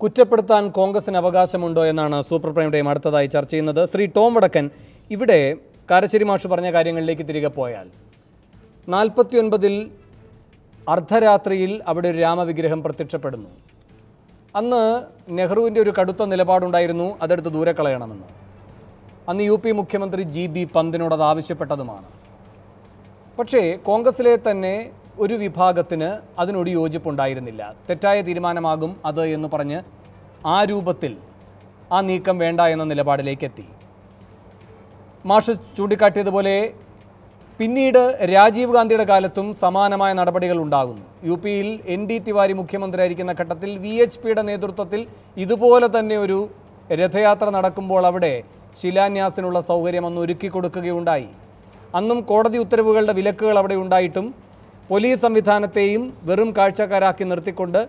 കുറ്റപ്പെടുത്താൻ കോൺഗ്രസിന് അവകാശമുണ്ടോ എന്നാണ് സൂപ്പർ പ്രൈം ടൈം അടുത്തതായി ചർച്ച ചെയ്യുന്നത്. ശ്രീ ടോം വടക്കൻ ഇവിടെ കാരശ്ശേരി മാഷ് പറഞ്ഞ കാര്യങ്ങളിലേക്ക് തിരികെ പോയാൽ. നാൽപ്പത്തിയൊൻപതിൽ അർദ്ധരാത്രിയിൽ അവിടെ ഒരു രാമവിഗ്രഹം പ്രത്യക്ഷപ്പെടുന്നു. അന്ന് നെഹ്റുവിന്റെ ഒരു കടുത്ത നിലപാടുണ്ടായിരുന്നു അതെടുത്ത് ദൂരെ കളയണമെന്ന്. അന്ന് യു പി മുഖ്യമന്ത്രി ജി ബി പന്തിനോട് അത് ആവശ്യപ്പെട്ടതുമാണ്. പക്ഷേ കോൺഗ്രസിലെ തന്നെ ഒരു വിഭാഗത്തിന് അതിനോട് യോജിപ്പുണ്ടായിരുന്നില്ല. തെറ്റായ തീരുമാനമാകും അത് എന്ന് പറഞ്ഞ് ആ രൂപത്തിൽ ആ നീക്കം വേണ്ട എന്ന നിലപാടിലേക്ക് എത്തി. മാഷ് ചൂണ്ടിക്കാട്ടിയതുപോലെ പിന്നീട് രാജീവ് ഗാന്ധിയുടെ കാലത്തും സമാനമായ നടപടികൾ ഉണ്ടാകുന്നു. യു പിയിൽ എൻ ഡി തിവാരി മുഖ്യമന്ത്രിയായിരിക്കുന്ന ഘട്ടത്തിൽ വി എച്ച് പിയുടെ നേതൃത്വത്തിൽ ഇതുപോലെ തന്നെ ഒരു രഥയാത്ര നടക്കുമ്പോൾ അവിടെ ശിലാന്യാസിനുള്ള സൗകര്യം അന്ന് ഒരുക്കി കൊടുക്കുകയുണ്ടായി അന്നും കോടതി ഉത്തരവുകളുടെ വിലക്കുകൾ അവിടെ ഉണ്ടായിട്ടും പോലീസ് സംവിധാനത്തെയും വെറും കാഴ്ചക്കാരാക്കി നിർത്തിക്കൊണ്ട്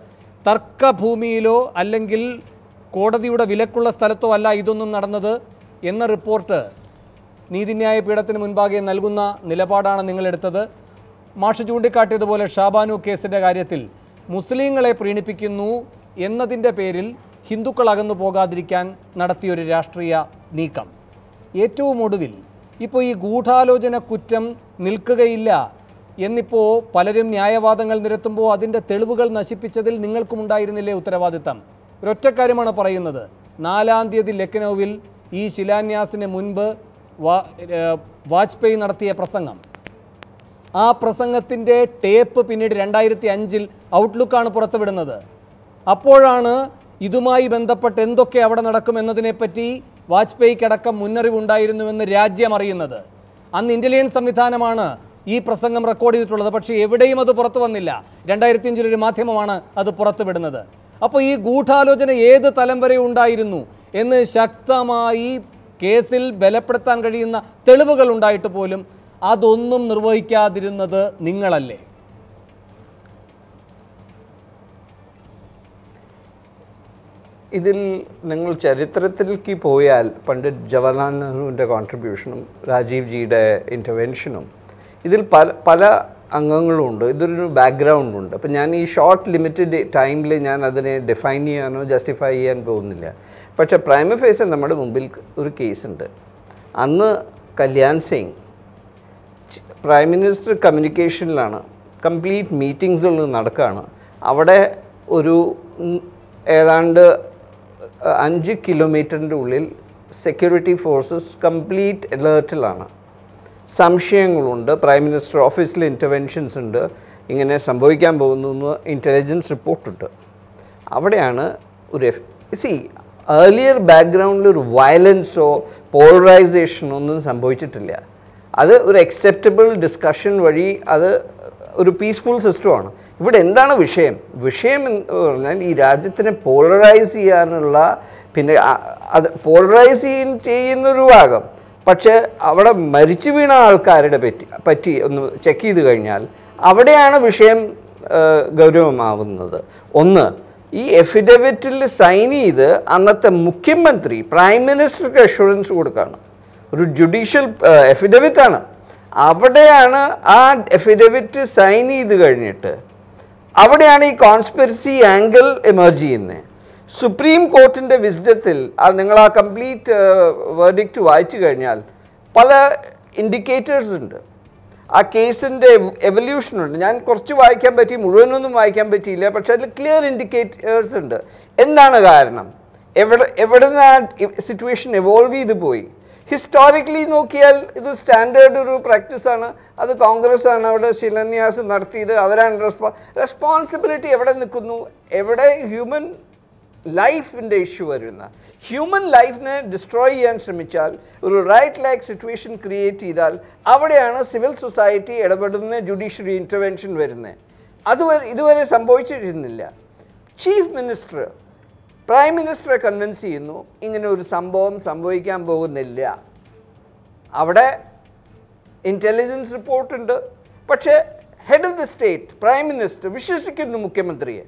തർക്കഭൂമിയിലോ അല്ലെങ്കിൽ കോടതിയുടെ വിലക്കുള്ള സ്ഥലത്തോ അല്ല ഇതൊന്നും നടന്നത് എന്ന റിപ്പോർട്ട് നീതിന്യായ പീഠത്തിന് മുൻപാകെ നൽകുന്ന നിലപാടാണ് നിങ്ങളെടുത്തത്. മാഷ് ചൂണ്ടിക്കാട്ടിയതുപോലെ ഷാബാനു കേസിന്റെ കാര്യത്തിൽ മുസ്ലിങ്ങളെ പ്രീണിപ്പിക്കുന്നു എന്നതിന്റെ പേരിൽ ഹിന്ദുക്കൾ അകന്നു പോകാതിരിക്കാൻ നടത്തിയൊരു രാഷ്ട്രീയ നീക്കം. ഏറ്റവും ഒടുവിൽ ഇപ്പോൾ ഈ ഗൂഢാലോചന കുറ്റം നിൽക്കുകയില്ല എന്നിപ്പോൾ പലരും ന്യായവാദങ്ങൾ നിരത്തുമ്പോൾ അതിന്റെ തെളിവുകൾ നശിപ്പിച്ചതിൽ നിങ്ങൾക്കും ഉണ്ടായിരുന്നില്ലേ ഉത്തരവാദിത്തം? ഒരൊറ്റ കാര്യമാണ് പറയുന്നത്. നാലാം തീയതി ലക്നൌവിൽ ഈ ശിലാന്യാസിന് മുൻപ് വാജ്പേയി നടത്തിയ പ്രസംഗം. ആ പ്രസംഗത്തിന്റെ ടേപ്പ് പിന്നീട് രണ്ടായിരത്തി അഞ്ചിൽ ഔട്ട്ലുക്കാണ് പുറത്തുവിടുന്നത്. അപ്പോഴാണ് ഇതുമായി ബന്ധപ്പെട്ട് എന്തൊക്കെ അവിടെ നടക്കും എന്നതിനെപ്പറ്റി വാജ്പേയിക്കടക്കം മുന്നറിവുണ്ടായിരുന്നുവെന്ന് രാജ്യം അറിയുന്നത്. അന്ന് ഇന്റലിജൻസ് സംവിധാനമാണ് ഈ പ്രസംഗം റെക്കോർഡ് ചെയ്തിട്ടുള്ളത്. പക്ഷേ എവിടെയും അത് പുറത്തു വന്നില്ല. രണ്ടായിരത്തി അഞ്ചിൽ ഒരു മാധ്യമമാണ് അത് പുറത്തുവിടുന്നത്. അപ്പോൾ ഈ ഗൂഢാലോചന ഏത് തലം വരെ ഉണ്ടായിരുന്നു എന്ന് ശക്തമായി കേസിൽ ബലപ്പെടുത്താൻ കഴിയുന്ന തെളിവുകൾ ഉണ്ടായിട്ട് പോലും അതൊന്നും നിർവഹിക്കാതിരുന്നത് നിങ്ങളല്ലേ? ഇതിൽ നിങ്ങൾ ചരിത്രത്തിലേക്ക് പോയാൽ പണ്ഡിറ്റ് ജവഹർലാൽ നെഹ്റുവിന്റെ കോൺട്രിബ്യൂഷനും രാജീവ് ജിയുടെ ഇന്റർവെൻഷനും ഇതിൽ പല പല അംഗങ്ങളുണ്ട്. ഇതൊരു ബാക്ക്ഗ്രൗണ്ട് ഉണ്ട്. അപ്പം ഞാൻ ഈ ഷോർട്ട് ലിമിറ്റഡ് ടൈമിൽ ഞാൻ അതിനെ ഡിഫൈൻ ചെയ്യാനോ ജസ്റ്റിഫൈ ചെയ്യാൻ പോകുന്നില്ല. പക്ഷേ പ്രൈമ ഫേസ് നമ്മുടെ മുമ്പിൽ ഒരു കേസുണ്ട് അന്ന് കല്യാൺ സിംഗ് പ്രൈം മിനിസ്റ്റർ കമ്മ്യൂണിക്കേഷനിലാണ് കംപ്ലീറ്റ് മീറ്റിംഗ്സുകൾ നടക്കുകയാണ് അവിടെ ഒരു ഏതാണ്ട് അഞ്ച് കിലോമീറ്ററിന്റെ ഉള്ളിൽ സെക്യൂരിറ്റി ഫോഴ്സസ് കംപ്ലീറ്റ് അലേർട്ടിലാണ് സംശയങ്ങളുണ്ട് പ്രൈം മിനിസ്റ്റർ ഓഫീസിൽ ഇന്റർവെൻഷൻസ് ഉണ്ട്. ഇങ്ങനെ സംഭവിക്കാൻ പോകുന്നു എന്ന് ഇന്റലിജൻസ് റിപ്പോർട്ടുണ്ട് അവിടെയാണ് ഒരു സി ഏർലിയർ ബാക്ക്ഗ്രൗണ്ടിൽ ഒരു വയലൻസോ പോളറൈസേഷനോ ഒന്നും സംഭവിച്ചിട്ടില്ല. അത് ഒരു അക്സെപ്റ്റബിൾ ഡിസ്കഷൻ വഴി അത് ഒരു പീസ്ഫുൾ സിസ്റ്റമാണ് ഇവിടെ എന്താണ് വിഷയം? വിഷയം എന്ന് പറഞ്ഞാൽ ഈ രാജ്യത്തിനെ പോളറൈസ് ചെയ്യാനുള്ള പിന്നെ അത് പോളറൈസ് ചെയ്യുന്ന ഒരു ഭാഗം. പക്ഷേ അവിടെ മരിച്ചു വീണ ആൾക്കാരുടെ പറ്റി പറ്റി ഒന്ന് ചെക്ക് ചെയ്ത് കഴിഞ്ഞാൽ അവിടെയാണ് വിഷയം ഗൗരവമാവുന്നത്. ഒന്ന് ഈ എഫിഡവിറ്റിൽ സൈൻ ചെയ്ത് അന്നത്തെ മുഖ്യമന്ത്രി പ്രൈം മിനിസ്റ്റർക്ക് അഷുറൻസ് കൊടുക്കുകയാണ് ഒരു ജുഡീഷ്യൽ എഫിഡവിറ്റാണ് അവിടെയാണ് ആ എഫിഡവിറ്റ് സൈൻ ചെയ്ത് കഴിഞ്ഞിട്ട് അവിടെയാണ് ഈ കോൺസ്പിറസി ആംഗിൾ എമർജ് ചെയ്യുന്നത് സുപ്രീം കോർട്ടിന്റെ വിസ്ഡത്തിൽ അത് നിങ്ങൾ ആ കംപ്ലീറ്റ് വേർഡിക്റ്റ് വായിച്ചു കഴിഞ്ഞാൽ പല ഇൻഡിക്കേറ്റേഴ്സ് ഉണ്ട്. ആ കേസിന്റെ എവല്യൂഷൻ ഉണ്ട്. ഞാൻ കുറച്ച് വായിക്കാൻ പറ്റി മുഴുവനൊന്നും വായിക്കാൻ പറ്റിയില്ല പക്ഷെ അതിൽ ക്ലിയർ ഇൻഡിക്കേറ്റേഴ്സ് ഉണ്ട്. എന്താണ് കാരണം? എവിടെ എവിടെ നിന്ന് ആ സിറ്റുവേഷൻ എവോൾവ് ചെയ്ത് പോയി? ഹിസ്റ്റോറിക്കലി നോക്കിയാൽ ഇത് സ്റ്റാൻഡേർഡ് ഒരു പ്രാക്ടീസ് ആണ്. അത് കോൺഗ്രസ് ആണ് അവിടെ ശിലാന്യാസം നടത്തിയത്. അവരാണ് റെസ്പോ റെസ്പോൺസിബിലിറ്റി എവിടെ നിൽക്കുന്നു? എവിടെ ഹ്യൂമൻ ലൈഫിന്റെ ഇഷ്യൂ വരുന്ന? ഹ്യൂമൻ ലൈഫിനെ ഡിസ്ട്രോയ് ചെയ്യാൻ ശ്രമിച്ചാൽ ഒരു റൈറ്റ് ലൈക്ക് സിറ്റുവേഷൻ ക്രിയേറ്റ് ചെയ്താൽ അവിടെയാണ് സിവിൽ സൊസൈറ്റി ഇടപെടുന്ന ജുഡീഷ്യറി ഇന്റർവെൻഷൻ വരുന്നത്. അതുവരെ ഇതുവരെ സംഭവിച്ചിരുന്നില്ല. ചീഫ് മിനിസ്റ്റർ പ്രൈം മിനിസ്റ്ററെ കൺവിൻസ് ചെയ്യുന്നു ഇങ്ങനെ ഒരു സംഭവം സംഭവിക്കാൻ പോകുന്നില്ല. അവിടെ ഇന്റലിജൻസ് റിപ്പോർട്ടുണ്ട് പക്ഷേ head of the state prime minister വിശ്വസിക്കുന്നു മുഖ്യമന്ത്രിയെ.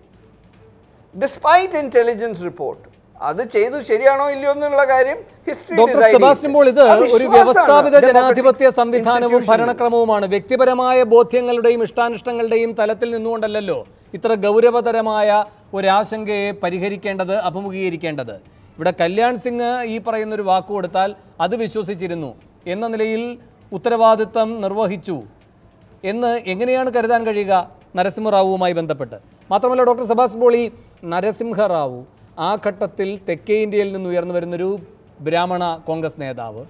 ഡിസ്പൈറ്റ് ഇന്റലിജൻസ് റിപ്പോർട്ട് അത് ചെയ്തു ശരിയാണോ ഇല്ലയോ എന്നുള്ള കാര്യം ഹിസ്റ്ററി ഡോക്ടർ സെബാസ്റ്റ്യൻ പോൾ ഇത് ഒരു വ്യവസ്ഥാപിത ജനാധിപത്യ സംവിധാനവും ഭരണക്രമവുമാണ്. വ്യക്തിപരമായ ബോധ്യങ്ങളുടെയും ഇഷ്ടാനിഷ്ടങ്ങളുടെയും തലത്തിൽ നിന്നുകൊണ്ടല്ലല്ലോ. ഇത്ര ഗൗരവതരമായ ഒരാശങ്കയെ പരിഹരിക്കേണ്ടത് അഭിമുഖീകരിക്കേണ്ടത്. ഇവിടെ കല്യാൺ സിംഗ് ഈ പറയുന്നൊരു വാക്ക് കൊടുത്താൽ അത് വിശ്വസിച്ചിരുന്നു. എന്ന നിലയിൽ ഉത്തരവാദിത്തം നിർവഹിച്ചു. എന്ന് എങ്ങനെയാണ് കരുതാൻ കഴിയുക? നരസിംഹറാവുവുമായി ബന്ധപ്പെട്ട്. മാത്രമല്ല ഡോക്ടർ സുഭാഷ് ബോളി നരസിംഹറാവു ആ ഘട്ടത്തിൽ തെക്കേ ഇന്ത്യയിൽ നിന്ന് ഉയർന്നു വരുന്നൊരു ബ്രാഹ്മണ കോൺഗ്രസ് നേതാവ്.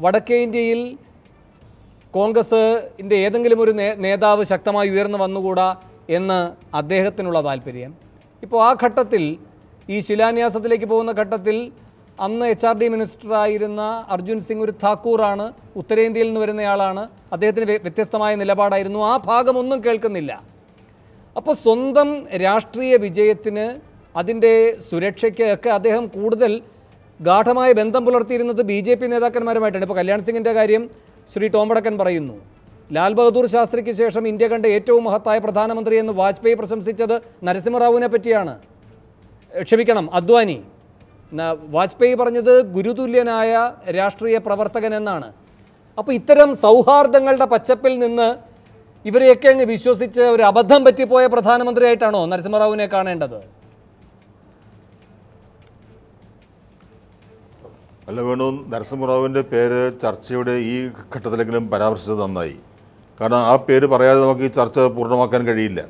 വടക്കേ ഇന്ത്യയിൽ കോൺഗ്രസിന്റെ ഏതെങ്കിലും ഒരു നേതാവ് ശക്തമായി ഉയർന്നു വന്നുകൂടാ? എന്ന് അദ്ദേഹത്തിനുള്ള താല്പര്യം ഇപ്പോൾ ആ ഘട്ടത്തിൽ ഈ ശിലാന്യാസത്തിലേക്ക് പോകുന്ന ഘട്ടത്തിൽ അന്ന് എച്ച് ആർ ഡി മിനിസ്റ്ററായിരുന്ന അർജുൻ സിംഗ് ഒരു താക്കൂറാണ് ഉത്തരേന്ത്യയിൽ നിന്ന് വരുന്നയാളാണ്. അദ്ദേഹത്തിന് വ്യ- വ്യത്യസ്തമായ നിലപാടായിരുന്നു. ആ ഭാഗമൊന്നും കേൾക്കുന്നില്ല. അപ്പോൾ സ്വന്തം രാഷ്ട്രീയ വിജയത്തിന് അതിന്റെ സുരക്ഷയ്ക്ക് ഒക്കെ അദ്ദേഹം കൂടുതൽ ഗാഠമായ ബന്ധം പുലർത്തിയിരുന്നത് ബി ജെ പി നേതാക്കന്മാരുമായിട്ടാണ്. ഇപ്പോൾ കല്യാൺ സിംഗിന്റെ കാര്യം ശ്രീ ടോം വടക്കൻ പറയുന്നു. ലാൽ ബഹദൂർ ശാസ്ത്രിക്ക് ശേഷം ഇന്ത്യ കണ്ട ഏറ്റവും മഹത്തായ പ്രധാനമന്ത്രി എന്ന് വാജ്പേയി പ്രശംസിച്ചത് നരസിംഹറാവുവിനെ പറ്റിയാണ്. ക്ഷമിക്കണം അദ്വാനി. വാജ്പേയി പറഞ്ഞത് ഗുരുതുല്യനായ രാഷ്ട്രീയ പ്രവർത്തകൻ എന്നാണ്. അപ്പോൾ ഇത്തരം സൗഹാർദ്ദങ്ങളുടെ പച്ചപ്പിൽ നിന്ന് ഇവരെയൊക്കെ അങ്ങ് വിശ്വസിച്ച് ഒരു അബദ്ധം പറ്റിപ്പോയ പ്രധാനമന്ത്രിയായിട്ടാണോ നരസിംഹറാവുവിനെ കാണേണ്ടത്? അല്ല വേണു നരസിംഹറാവുവിന്റെ പേര് ചർച്ചയുടെ ഈ ഘട്ടത്തിലെങ്കിലും പരാമർശിച്ചത് നന്നായി. കാരണം ആ പേര് പറയാതെ നമുക്ക് ഈ ചർച്ച പൂർണമാക്കാൻ കഴിയില്ല.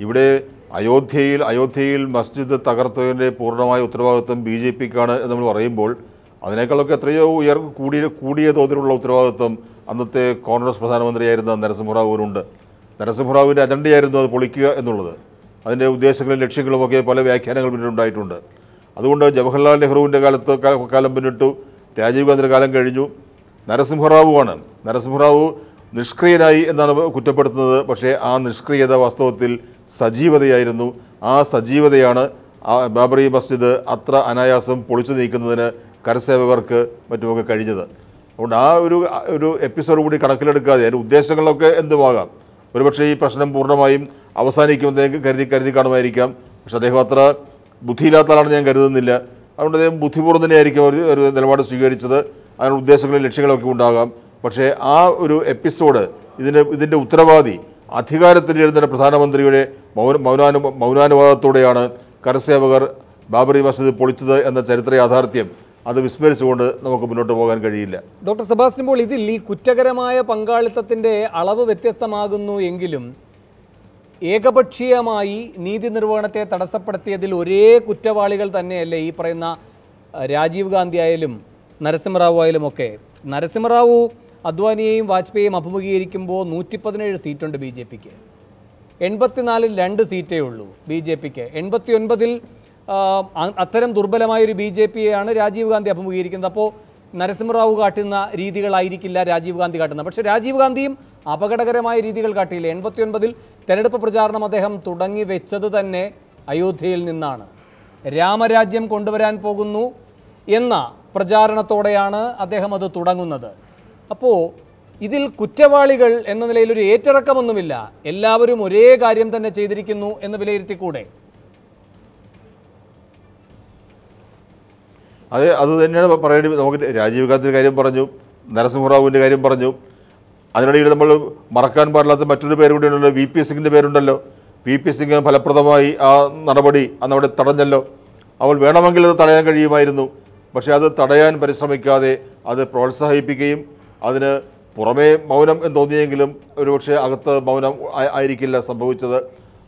ഇവിടെ അയോധ്യയിൽ അയോധ്യയിൽ മസ്ജിദ് തകർത്തതിന്റെ പൂർണമായ ഉത്തരവാദിത്വം ബി ജെ പിക്കാണ് എന്ന് നമ്മൾ പറയുമ്പോൾ അതിനേക്കാളൊക്കെ എത്രയോ ഉയർ കൂടിയ കൂടിയ തോതിലുള്ള ഉത്തരവാദിത്വം അന്നത്തെ കോൺഗ്രസ് പ്രധാനമന്ത്രിയായിരുന്ന നരസിംഹറാവുവിനുണ്ട്. നരസിംഹറാവുവിന്റെ അജണ്ടയായിരുന്നു അത് പൊളിക്കുക എന്നുള്ളത്. അതിന്റെ ഉദ്ദേശങ്ങളും ലക്ഷ്യങ്ങളുമൊക്കെ പല വ്യാഖ്യാനങ്ങൾ പിന്നിട്ടുണ്ടായിട്ടുണ്ട് അതുകൊണ്ട് ജവഹർലാൽ നെഹ്റുവിന്റെ കാലത്ത് കാലം പിന്നിട്ടു രാജീവ് ഗാന്ധിയുടെ കാലം കഴിഞ്ഞു. നരസിംഹറാവുവാണ്. നരസിംഹറാവു നിഷ്ക്രിയനായി എന്നാണ് കുറ്റപ്പെടുത്തുന്നത്. പക്ഷേ ആ നിഷ്ക്രിയത വാസ്തവത്തിൽ സജീവതയായിരുന്നു. ആ സജീവതയാണ് ബാബറി മസ്ജിദ് അത്ര അനായാസം പൊളിച്ചു നീക്കുന്നതിന് കരസേവകർക്ക് മറ്റുമൊക്കെ കഴിഞ്ഞത്. അതുകൊണ്ട് ആ ഒരു ഒരു എപ്പിസോഡ് കൂടി കണക്കിലെടുക്കാതെ അതിന്റെ ഉദ്ദേശങ്ങളൊക്കെ എന്തുമാകാം? ഒരുപക്ഷെ ഈ പ്രശ്നം പൂർണമായും അവസാനിക്കുമെന്ന് കരുതി കരുതി കാണുമായിരിക്കാം. പക്ഷെ അദ്ദേഹം അത്ര ബുദ്ധിയില്ലാത്ത ആളാണെന്ന് ഞാൻ കരുതുന്നില്ല. അതുകൊണ്ട് അദ്ദേഹം ബുദ്ധിപൂർവം തന്നെയായിരിക്കും ഒരു നിലപാട് സ്വീകരിച്ചത്. അതിനുള്ള ഉദ്ദേശങ്ങളും ലക്ഷ്യങ്ങളൊക്കെ ഉണ്ടാകാം. പക്ഷേ ആ ഒരു എപ്പിസോഡ് ഇതിന്റെ ഇതിന്റെ ഉത്തരവാദി അധികാരത്തിലിരുന്ന പ്രധാനമന്ത്രിയുടെ മൗന മൗനാനു മൗനാനുവാദത്തോടെയാണ് കരസേവകർ ബാബറി മസ്ജിദ് പൊളിച്ചത് എന്ന ചരിത്ര യാഥാർത്ഥ്യം അത് വിസ്മരിച്ചുകൊണ്ട് നമുക്ക് മുന്നോട്ട് പോകാൻ കഴിയില്ല. ഡോക്ടർ സെബാസ്റ്റ്യൻ പോൾ ഇതിൽ ഈ കുറ്റകരമായ പങ്കാളിത്തത്തിന്റെ അളവ് വ്യത്യസ്തമാകുന്നു എങ്കിലും ഏകപക്ഷീയമായി നീതി നിർവഹണത്തെ തടസ്സപ്പെടുത്തിയതിൽ ഒരേ കുറ്റവാളികൾ തന്നെയല്ലേ ഈ പറയുന്ന രാജീവ് ഗാന്ധി ആയാലും നരസിംഹറാവു ആയാലും ഒക്കെ നരസിംഹറാവു അദ്വാനിയെയും വാജ്പേയിയും അഭിമുഖീകരിക്കുമ്പോൾ നൂറ്റി പതിനേഴ് സീറ്റുണ്ട് ബി ജെ പിക്ക്. എൺപത്തിനാലിൽ രണ്ട് സീറ്റേ ഉള്ളൂ ബി ജെ പിക്ക്. എൺപത്തി ഒൻപതിൽ അത്തരം ദുർബലമായൊരു ബി ജെ പിയെയാണ് രാജീവ് ഗാന്ധി അഭിമുഖീകരിക്കുന്നത്. അപ്പോൾ നരസിംഹറാവു കാട്ടുന്ന രീതികളായിരിക്കില്ല രാജീവ് ഗാന്ധി കാട്ടുന്നത്. പക്ഷേ രാജീവ് ഗാന്ധിയും അപകടകരമായ രീതികൾ കാട്ടിയില്ല? എൺപത്തി ഒൻപതിൽ തെരഞ്ഞെടുപ്പ് പ്രചാരണം അദ്ദേഹം തുടങ്ങി വെച്ചത് തന്നെ അയോധ്യയിൽ നിന്നാണ്. രാമരാജ്യം കൊണ്ടുവരാൻ പോകുന്നു എന്ന പ്രചാരണത്തോടെയാണ് അദ്ദേഹം അത് തുടങ്ങുന്നത്. അപ്പോൾ ഇതിൽ കുറ്റവാളികൾ എന്ന നിലയിൽ ഒരു ഏറ്റിറക്കമൊന്നുമില്ല എല്ലാവരും ഒരേ കാര്യം തന്നെ ചെയ്തിരിക്കുന്നു എന്ന് വിലയിരുത്തിക്കൂടെ? അതെ അത് തന്നെയാണ് പറയേണ്ടി നമുക്ക് രാജീവ് ഗാന്ധിയുടെ കാര്യം പറഞ്ഞു നരസിംഹറാവുവിന്റെ കാര്യം പറഞ്ഞു. അതിനിടയിൽ നമ്മൾ മറക്കാൻ പാടില്ലാത്ത മറ്റൊരു പേര് കൂടി ഉണ്ടല്ലോ വി. പി. സിംഗിന്റെ പേരുണ്ടല്ലോ. വി. പി. സിംഗ് ഫലപ്രദമായി ആ നടപടി അന്ന് അവിടെ തടഞ്ഞല്ലോ. അവൾ വേണമെങ്കിൽ അത് തടയാൻ കഴിയുമായിരുന്നു. പക്ഷേ അത് തടയാൻ പരിശ്രമിക്കാതെ അത് പ്രോത്സാഹിപ്പിക്കുകയും അതിന് പുറമേ മൗനം എന്ന് തോന്നിയെങ്കിലും ഒരുപക്ഷെ അകത്ത് മൗനം ആയിരിക്കില്ല സംഭവിച്ചത്.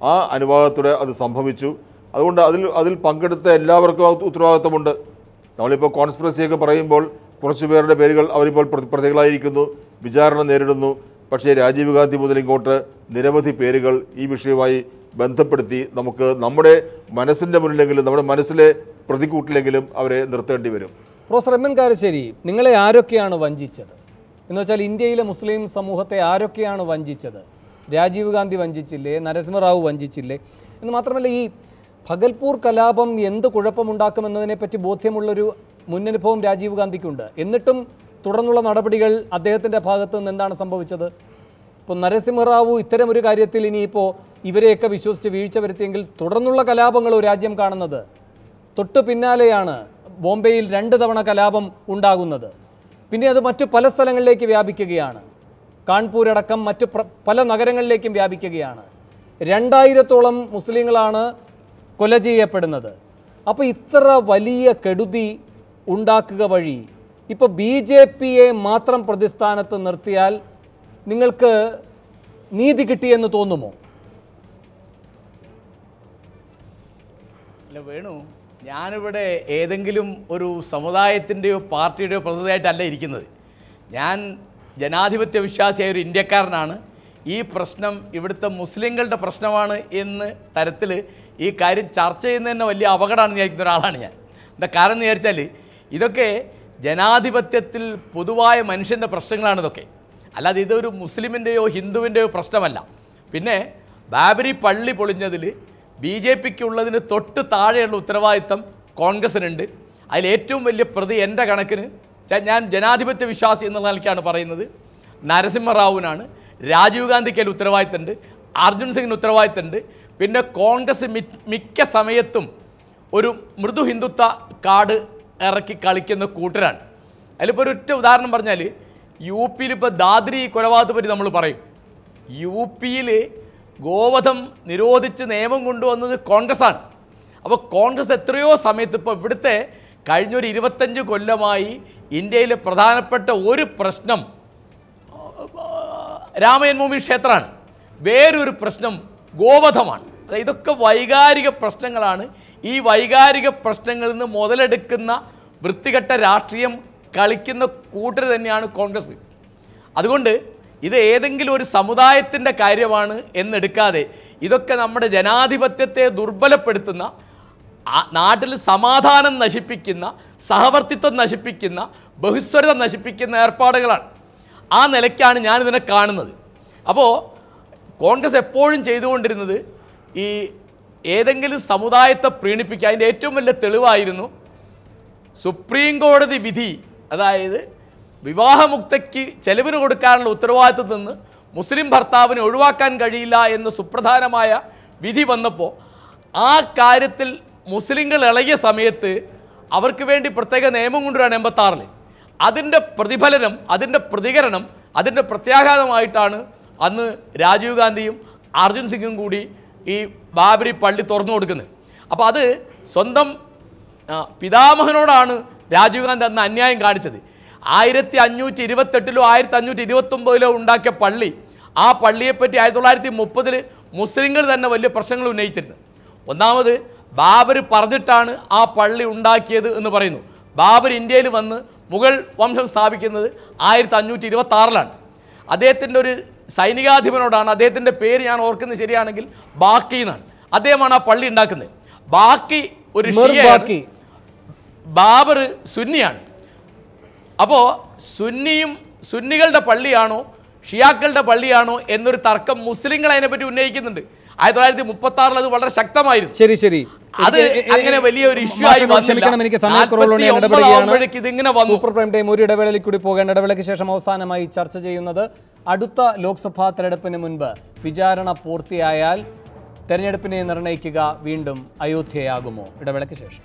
ആ അനുവാദത്തോടെ അത് സംഭവിച്ചു. അതുകൊണ്ട് അതിൽ അതിൽ പങ്കെടുത്ത എല്ലാവർക്കും ഉത്തരവാദിത്വമുണ്ട്. നമ്മളിപ്പോൾ കോൺസ്പിറസിയൊക്കെ പറയുമ്പോൾ കുറച്ച് പേരുടെ പേരുകൾ അവരിപ്പോൾ പ്രതി- പ്രതികളായിരിക്കുന്നു വിചാരണ നേരിടുന്നു. പക്ഷേ രാജീവ് ഗാന്ധി മുതൽ ഇങ്ങോട്ട് നിരവധി പേരുകൾ ഈ വിഷയവുമായി ബന്ധപ്പെടുത്തി നമുക്ക് നമ്മുടെ മനസ്സിന്റെ മുന്നിലെങ്കിലും നമ്മുടെ മനസ്സിലെ പ്രതികൂട്ടിലെങ്കിലും അവരെ നിർത്തേണ്ടി വരും. പ്രൊഫസർ എം എൻ കാരശ്ശേരി നിങ്ങളെ ആരൊക്കെയാണ് വഞ്ചിച്ചത്? എന്ന് വെച്ചാൽ ഇന്ത്യയിലെ മുസ്ലിം സമൂഹത്തെ ആരൊക്കെയാണ് വഞ്ചിച്ചത്? രാജീവ് ഗാന്ധി വഞ്ചിച്ചില്ലേ? നരസിംഹറാവു വഞ്ചിച്ചില്ലേ? എന്ന് മാത്രമല്ല ഈ ഭഗൽപൂർ കലാപം എന്ത് കുഴപ്പമുണ്ടാക്കുമെന്നതിനെപ്പറ്റി ബോധ്യമുള്ളൊരു മുന്നനുഭവം രാജീവ് ഗാന്ധിക്കുണ്ട്. എന്നിട്ടും തുടർന്നുള്ള നടപടികൾ അദ്ദേഹത്തിന്റെ ഭാഗത്ത് നിന്ന് എന്താണ് സംഭവിച്ചത്? ഇപ്പോൾ നരസിംഹറാവു ഇത്തരം ഒരു കാര്യത്തിൽ ഇനിയിപ്പോൾ ഇവരെയൊക്കെ വിശ്വസിച്ച് വീഴ്ച വരുത്തിയെങ്കിൽ തുടർന്നുള്ള കലാപങ്ങളോ രാജ്യം കാണുന്നത്? തൊട്ടു പിന്നാലെയാണ് ബോംബെയിൽ രണ്ട് തവണ കലാപം ഉണ്ടാകുന്നത്. പിന്നെ അത് മറ്റു പല സ്ഥലങ്ങളിലേക്ക് വ്യാപിക്കുകയാണ്. കാൺപൂർ അടക്കം മറ്റ് പല നഗരങ്ങളിലേക്കും വ്യാപിക്കുകയാണ്. രണ്ടായിരത്തോളം മുസ്ലിങ്ങളാണ് കൊല ചെയ്യപ്പെടുന്നത്. അപ്പോൾ ഇത്ര വലിയ കെടുതി ഉണ്ടാക്കുക വഴി ഇപ്പോൾ ബി ജെ പിയെ മാത്രം പ്രതിസ്ഥാനത്ത് നിർത്തിയാൽ നിങ്ങൾക്ക് നീതി കിട്ടിയെന്ന് തോന്നുമോ? അല്ല വേണു. ഞാനിവിടെ ഏതെങ്കിലും ഒരു സമുദായത്തിന്റെയോ പാർട്ടിയുടെയോ പ്രതിനിധിയായിട്ടല്ല ഇരിക്കുന്നത്. ഞാൻ ജനാധിപത്യ വിശ്വാസിയായ ഒരു ഇന്ത്യക്കാരനാണ്. ഈ പ്രശ്നം ഇവിടുത്തെ മുസ്ലിങ്ങളുടെ പ്രശ്നമാണ് എന്ന് തരത്തിൽ ഈ കാര്യം ചർച്ച ചെയ്യുന്നത് തന്നെ വലിയ അപകടമാണെന്ന് വിചാരിക്കുന്ന ഒരാളാണ് ഞാൻ. എന്താ കാരണം എന്ന് വിചാരിച്ചാൽ ഇതൊക്കെ ജനാധിപത്യത്തിൽ പൊതുവായ മനുഷ്യന്റെ പ്രശ്നങ്ങളാണ് ഇതൊക്കെ. അല്ലാതെ ഇതൊരു മുസ്ലിമിന്റെയോ ഹിന്ദുവിന്റെയോ പ്രശ്നമല്ല. പിന്നെ ബാബരി പള്ളി പൊളിഞ്ഞതിൽ ബി ജെ പിക്ക് ഉള്ളതിന് തൊട്ട് താഴെയുള്ള ഉത്തരവാദിത്തം കോൺഗ്രസിനുണ്ട്. അതിലേറ്റവും വലിയ പ്രതി എന്റെ കണക്കിന് ഞാൻ ജനാധിപത്യ വിശ്വാസി എന്നുള്ള നിലയ്ക്കാണ് പറയുന്നത്. നരസിംഹറാവുവിനാണ് രാജീവ് ഗാന്ധിക്ക് അതിൽ ഉത്തരവാദിത്തമുണ്ട്. അർജുൻ സിംഗിന് ഉത്തരവാദിത്തമുണ്ട്. പിന്നെ കോൺഗ്രസ് മിക്ക സമയത്തും ഒരു മൃദു ഹിന്ദുത്വ കാർഡ് ഇറക്കി കളിക്കുന്ന കൂട്ടരാണ്. അതിലിപ്പോൾ ഒരു ഉദാഹരണം പറഞ്ഞാൽ യു പിയിൽ ഇപ്പോൾ ദാദ്രി കൊലപാതകത്തെ പറ്റി നമ്മൾ പറയും. യു പിയിൽ ഗോവധം നിരോധിച്ച് നിയമം കൊണ്ടുവന്നത് കോൺഗ്രസ്സാണ്. അപ്പോൾ കോൺഗ്രസ് എത്രയോ സമയത്ത് ഇപ്പോൾ ഇവിടുത്തെ കഴിഞ്ഞൊരു ഇരുപത്തഞ്ച് കൊല്ലമായി ഇന്ത്യയിലെ പ്രധാനപ്പെട്ട ഒരു പ്രശ്നം രാമജന്മഭൂമി ക്ഷേത്രമാണ്. വേറൊരു പ്രശ്നം ഗോവധമാണ്. ഇതൊക്കെ വൈകാരിക പ്രശ്നങ്ങളാണ്. ഈ വൈകാരിക പ്രശ്നങ്ങളിൽ നിന്ന് മുതലെടുക്കുന്ന വൃത്തികെട്ട രാഷ്ട്രീയം കളിക്കുന്ന കൂട്ടർ തന്നെയാണ് കോൺഗ്രസ്. അതുകൊണ്ട് ഇത് ഏതെങ്കിലും ഒരു സമുദായത്തിന്റെ കാര്യമാണ് എന്നെടുക്കാതെ ഇതൊക്കെ നമ്മുടെ ജനാധിപത്യത്തെ ദുർബലപ്പെടുത്തുന്ന നാട്ടിൽ സമാധാനം നശിപ്പിക്കുന്ന സഹവർത്തിത്വം നശിപ്പിക്കുന്ന ബഹുസ്വരത നശിപ്പിക്കുന്ന ഏർപ്പാടുകളാണ്. ആ നിലയ്ക്കാണ് ഞാനിതിനെ കാണുന്നത്. അപ്പോൾ കോൺഗ്രസ് എപ്പോഴും ചെയ്തുകൊണ്ടിരുന്നത് ഈ ഏതെങ്കിലും സമുദായത്തെ പ്രീണിപ്പിക്കുക. അതിന്റെ ഏറ്റവും വലിയ തെളിവായിരുന്നു സുപ്രീം കോടതി വിധി. അതായത് വിവാഹമുക്തയ്ക്ക് ചെലവിന് കൊടുക്കാനുള്ള ഉത്തരവാദിത്തത്തിൽ നിന്ന് മുസ്ലിം ഭർത്താവിനെ ഒഴിവാക്കാൻ കഴിയില്ല എന്ന് സുപ്രധാനമായ വിധി വന്നപ്പോൾ ആ കാര്യത്തിൽ മുസ്ലിങ്ങൾ ഇളകിയ സമയത്ത് അവർക്ക് വേണ്ടി പ്രത്യേക നിയമം കൊണ്ടുവരാണ് എൺപത്താറിൽ അതിന്റെ പ്രതിഫലനം അതിന്റെ പ്രതികരണം അതിന്റെ പ്രത്യാഘാതമായിട്ടാണ് അന്ന് രാജീവ് ഗാന്ധിയും അർജുൻ സിംഗും കൂടി ഈ ബാബരി പള്ളി തുറന്നു കൊടുക്കുന്നത്. അപ്പോൾ അത് സ്വന്തം പിതാമഹനോടാണ് രാജീവ് ഗാന്ധി അന്ന് അന്യായം കാണിച്ചത്. ആയിരത്തി അഞ്ഞൂറ്റി ഇരുപത്തെട്ടിലോ ആയിരത്തി അഞ്ഞൂറ്റി ഇരുപത്തൊമ്പതിലോ ഉണ്ടാക്കിയ പള്ളി. ആ പള്ളിയെപ്പറ്റി ആയിരത്തി തൊള്ളായിരത്തി മുപ്പതിൽ മുസ്ലിങ്ങൾ തന്നെ വലിയ പ്രശ്നങ്ങൾ ഉന്നയിച്ചിരുന്നു. ഒന്നാമത് ബാബർ പറഞ്ഞിട്ടാണ് ആ പള്ളി ഉണ്ടാക്കിയത് എന്ന് പറയുന്നു. ബാബർ ഇന്ത്യയിൽ വന്ന് മുഗൾ വംശം സ്ഥാപിക്കുന്നത് ആയിരത്തി അഞ്ഞൂറ്റി ഇരുപത്തി ആറിലാണ് അദ്ദേഹത്തിന്റെ ഒരു സൈനികാധിപനോടാണ് അദ്ദേഹത്തിന്റെ പേര് ഞാൻ ഓർക്കുന്നത് ശരിയാണെങ്കിൽ ബാക്കി എന്നാണ്. അദ്ദേഹമാണ് ആ പള്ളി ഉണ്ടാക്കുന്നത്. ബാക്കി ഒരു ബാബർ സുന്നിയാണ്. അപ്പോൾ സുന്നിയും സുന്നികളുടെ പള്ളിയാണോ ഷിയാക്കളുടെ പള്ളിയാണോ എന്നൊരു തർക്കം മുസ്ലിങ്ങൾ അതിനെപ്പറ്റി ഉന്നയിക്കുന്നുണ്ട്. ആയിരത്തി തൊള്ളായിരത്തി മുപ്പത്തി ആറിൽ അത് വളരെ ശക്തമായിരുന്നു. ശരി ശരി. അത് അങ്ങനെ വലിയൊരു ഇഷ്യൂ ആയി മാഷ് വന്നില്ല. ക്ഷമിക്കണം എനിക്ക് സമയക്കുറവുള്ളതുകൊണ്ട് ഞാൻ 49 ഇടപെടുകയാണ്. ആവുമ്പോഴേക്ക് ഇതിങ്ങനെ വന്നു. സൂപ്പർ പ്രൈം ടൈം ഒരു ഇടവേളയിൽ കൂടി പോകേണ്ട ഇടവേളയ്ക്ക് ശേഷം അവസാനമായി ചർച്ച ചെയ്യുന്നത് അടുത്ത ലോക്സഭാ തെരഞ്ഞെടുപ്പിന് മുൻപ് വിചാരണ പൂർത്തിയായാൽ തെരഞ്ഞെടുപ്പിനെ നിർണയിക്കുക വീണ്ടും അയോധ്യയാകുമോ? ഇടവേളയ്ക്ക് ശേഷം.